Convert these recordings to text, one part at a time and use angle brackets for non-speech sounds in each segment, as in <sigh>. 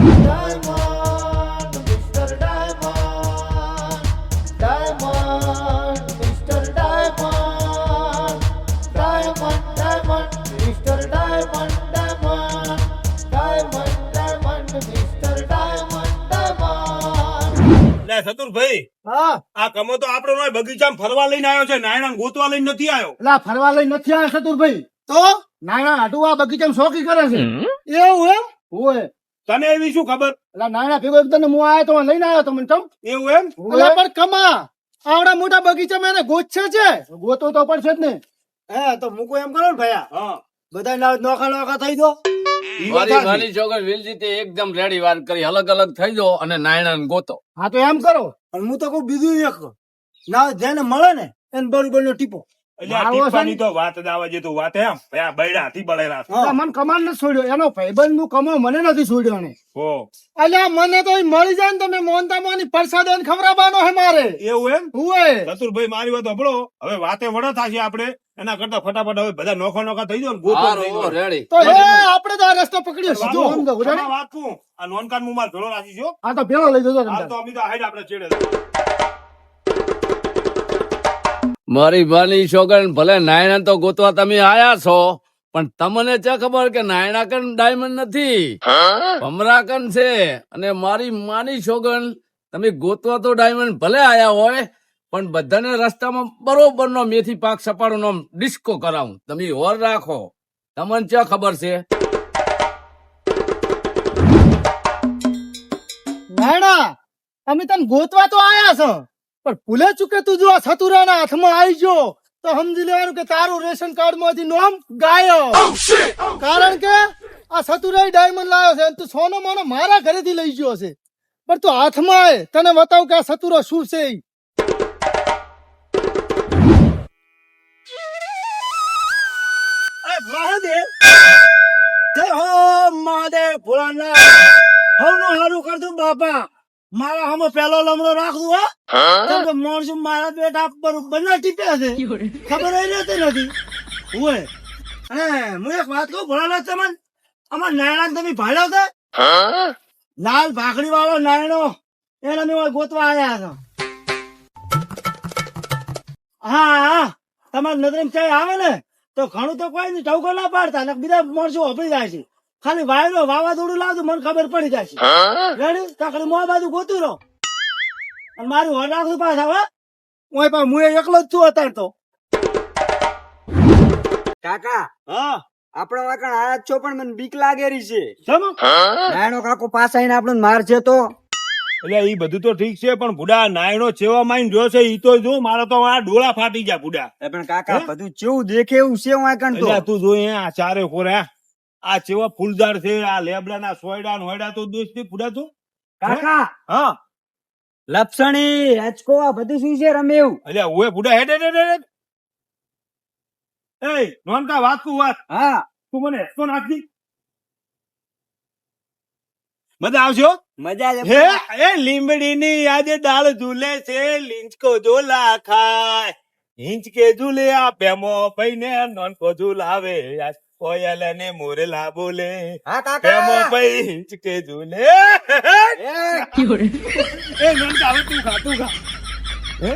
Diamond, Mr. Diamond, Diamond, Mr. Diamond, Diamond, Diamond, Mr. Diamond, Diamond, Diamond, Diamond, Mr. Diamond, Diamond. લે ચતુરભાઈ હા આ કમો તો આપણો નોય બગીચામાં ફરવા લઈને આવ્યો છે નાયણા ગોતવા લઈને નથી આવ્યો એટલે આ ફરવા લઈ નથી આવ્યા ચતુરભાઈ તો નાના હાટુ આ બગીચામાં શોખી કરે છે એવું એમ ઓય તને એવી શું ખબર? એટલે નાના ભેગો એકદમ હું આવ્યો તો લઈને આવ્યો તો મને ચમ? એવું એમ? એટલે પણ કમા આવડા મોટા બગીચામાં એને ગોતશે છે. ગોતો તો પડશે જ ને. હે તો મૂકો એમ કરો ને ભયા. હા. બધા ના નોખા નોખા થઈ દો. મારી સાચી. છોકરી એકદમ રેડી વાત કરી અલગ અલગ થઈ જો અને નાયણા ગોતો. હા તો એમ કરો. અને હું તો કઉ બીજું એક. ના જેને મળે ને એને બરોબર નો ટીપો. મારો વાત જ આવે છે તું વાત એમ. ભાઈ આ બૈડા હાથી બળેલા છે. એટલે મને કમાન નથી છોડ્યો. એનો ભાઈબંધનું કમો મને નથી છોડ્યો એને હો. અલ્યા મને તો ઈ મળી જાય ને તમે મોનતા મોની પ્રસાદ એને ખવડાવવાનો હે મારે. એવું એમ? ઓય ચતુરભાઈ મારી વાત સાંભળો. હવે વાતે વડા થશે આપડે એના કરતા ફટાફટ હવે બધા નોખા નોખા થઈ જ હોય. રેડી તો હે આપણે તો આ રસ્તો પકડ્યો સીધો વાત આ નોનકાન મુ મારો ભેળો રાખી છો આ તો ભેળો લઈ જજો આપડે તમે. મારી માની છોકરી ભલે નાયણા તો ગોતવા તમે આયા છો પણ તમને ચા ખબર કે નાયણાકન ડાયમંડ નથી? ભમરાકન છે અને મારી માની છોકન તમે ગોતવા તો ડાયમંડ ભલે આયા હોય પણ બધાને રસ્તામાં બરોબર નો મેથી પાક સપાડો નો ડિસ્કો કરાવું. તમે હોર રાખો. તમને ચા ખબર છે? નાયણા તમે તને ગોતવા તો આયા છો? પણ ભૂલે ચૂકે તું જો આ સતુરાના હાથમાં આવી ગયો તો સમજી લેવાનું કે તારું રેશન કાર્ડમાંથી નોમ ગાયો. કારણ કે આ સતુરાઈ ડાયમંડ લાવ્યો છે અને તું સોનો માનો મારા ઘરેથી લઈ ગયો છે. પણ તું હાથમાં આવે તને બતાવ કે આ સતુરો શું છે. મહાદેવ! જય હો મહાદેવ ભોળાનાથ! હવનું હારું કરતું બાપા. મારા હમ પેલો લમડો રાખતું હા. કે માણસો મારા બેટા પર બંને ટીપ્યા છે? <laughs> ખબર એ રહેતી નથી. હોય અને હું એક વાત કહું ભોળાનાથ તમને? અમાર નારાયણ તમે ભાડ્યો છે? લાલ ભાખડી વાળો નારાયણો એને મેં ગોતવા આવ્યા હતા હા હા. તમારી નજરે ચાય આવે ને તો ઘણું તો કોઈ નહીં ટવકો ના પાડતા ને બીજા માણસો વાપરી જાય છે. ખાલી વાયરો વાવાઝોડું લાવજો મને ખબર પડી જાય છે. રેડી તાકડી મોં બાજુ ગોતું રહો. મારું હોર રાખું પાછા હવે હું પણ હું એકલો જ છું અત્યારે તો. કાકા હા. આપણો વાકણ આયા છો પણ મને બીક લાગેરી છે. સમ નાયણો કાકો પાસે આવીને આપણને માર છે તો? એટલે ઈ બધું તો ઠીક છે પણ ભૂડા નાયણો છેવા માઈન જો છે ઈ તો જો મારો તો આ ડોળા ફાટી ગયા ભૂડા પણ કાકા બધું કેવું દેખે એવું છે વાકણ તો? તું જો આ ચારે કોરે આ છેવા ચેવા ફૂલદાર છે આ લેબડાના સોયડા નોયડા તો દોસ્તી ભૂડા તું. કાકા! હા. લપસણી હેચકો આ બધું શું છે રમે એવું એટલે ઓએ બુડા હેડ હેડ હેડ એ નોનકા વાત કુ વાત. હા. તું મને હેડફોન નાખી મજા આવશે મજા હે? એ લીંબડીની આજે દાળ ઝૂલે છે લીંચકો ઝોલા ખાય. હિંચકે ઝૂલે આ પેમો પૈને નોનકો ઝૂલાવે. કોયલ ને મોરલા બોલે. હા પેમો ભાઈ હિંચકે ઝૂલે. <laughs> એ, એ નોનકા હવે તું ખા તું ખા. હે?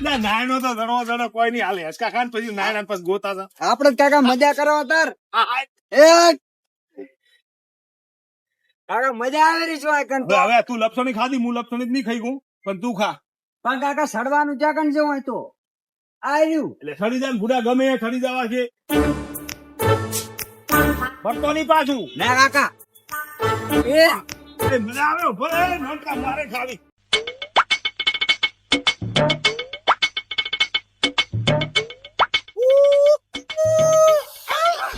ના નાયણો તો ઘણો ઘણો કોઈ નહીં હાલે હસકા ખાન પછી નાયણ પછી ગોતા હતા આપણે કાકા મજા કરો તાર એ કાકા મજા આવે રહી છો વાકણ હવે તું લપસણી ખાધી હું લપસણી જ નહીં ખાઈ ગયું. પણ તું ખા. પણ કાકા સડવાનું ચાકણ છે હોય તો? આર્યું એટલે ખરીદા ગુડા ગમે એ સડી છે. ભરતો નહીં પાછું. ના કાકા. એ. મને મજા આવે ભલે નોટકા મારે ખાવી.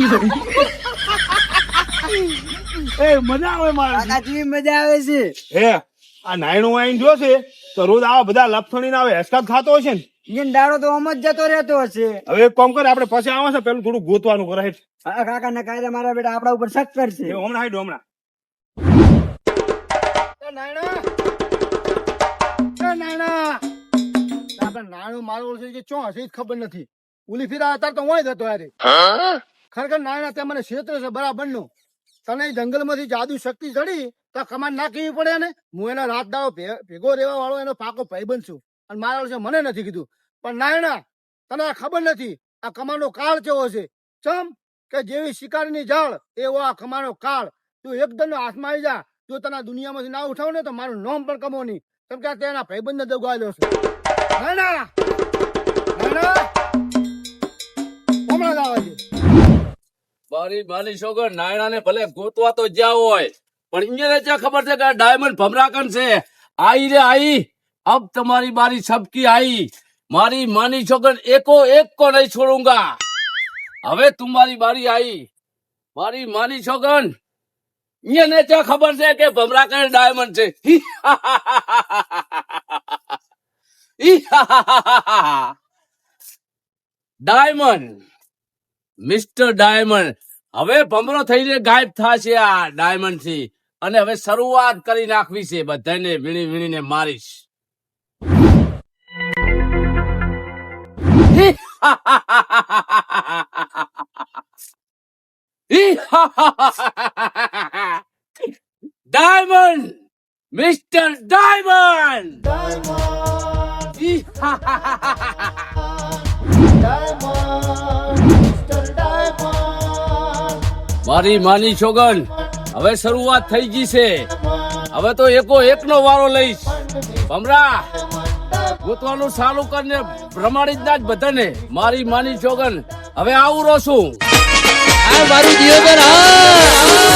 <laughs> એ મજા આવે મારે. કાકાજી મજા આવે છે. હે આ નાયણું વાઈન જો છે તો રોજ આવા બધા લપથણી ના આવે હેસકાત ખાતો હશે ને. દાડો તો આમ જ જતો રહેતો હશે. હવે એક કામ કરે આપણે પછી આવે છે પેલું થોડું ગોતવાનું કરે હા કાકા ને કાયદા મારા બેટા આપડા ઉપર શક કરશે. હમણાં હાઈડ હમણાં. એ નાયણા! એ નાયણા! આપણે નાયણો મારો છે કે ચો હશે ખબર નથી. ઉલી ફીરા અત્યારે તો હોય જતો યાર ખરેખર નાયણા તે મને ક્ષેત્ર છે બરાબરનું તને જંગલમાંથી જાદુ શક્તિ ચડી તો કમાન ના કેવી પડે ને. હું એના રાત દાડો ભે- ભેગો રહેવા વાળો એનો પાકો ભાઈ છું. અને મારા મને નથી કીધું. પણ નાયણા, તને ખબર નથી, આ કમાનો કાળ કેવો છે? ચમ કે જેવી શિકારીની જાળ એવો આ કમાનો કાળ. તું એકદમ હાથમાં આવી જા. જો તને દુનિયામાંથી ના ઉઠાવ ને તો મારું નામ પણ કમો નહીં. કેમ કે તેના ભાઈબંધને દગાવેલો છે. નાયણા! નાયણા! હમણાં જ આવે છે. મારી માની છોકર ભલે ગોતવા તો જ્યાં હોય, પણ અહીંયા જ્યાં ખબર છે કે ડાયમંડ ભમરાકન છે. આઈ રે આઈ! અબ તમારી બારી છબકી આઈ મારી માની છોકર એકો એક કો નહીં છોડુંગા હવે तुम्हारी बारी आई મારી માની છોકર અહીંયા ને ક્યાં ખબર છે કે ભમરાકન ડાયમંડ છે હી હા હા હા હા હા. હી હા હા હા હા હા. ડાયમંડ મિસ્ટર ડાયમંડ હવે ભમરો થઈને ગાયબ થશે આ ડાયમંડ થી અને હવે શરૂઆત કરી નાખવી છે બધાને વીણી વીણીને મારીશ ડાયમંડ મિસ્ટર ડાયમંડ મારી માની છોગન, હવે શરૂઆત થઈ ગઈ છે. હવે તો એકો એકનો વારો લઈશ. ભમરા. ગોતવાનું ચાલુ કરીને પ્રમાણિત ના જ બધાને. મારી માની છોગન હવે આવું રહું છું. આ મારું દિયોદર હા.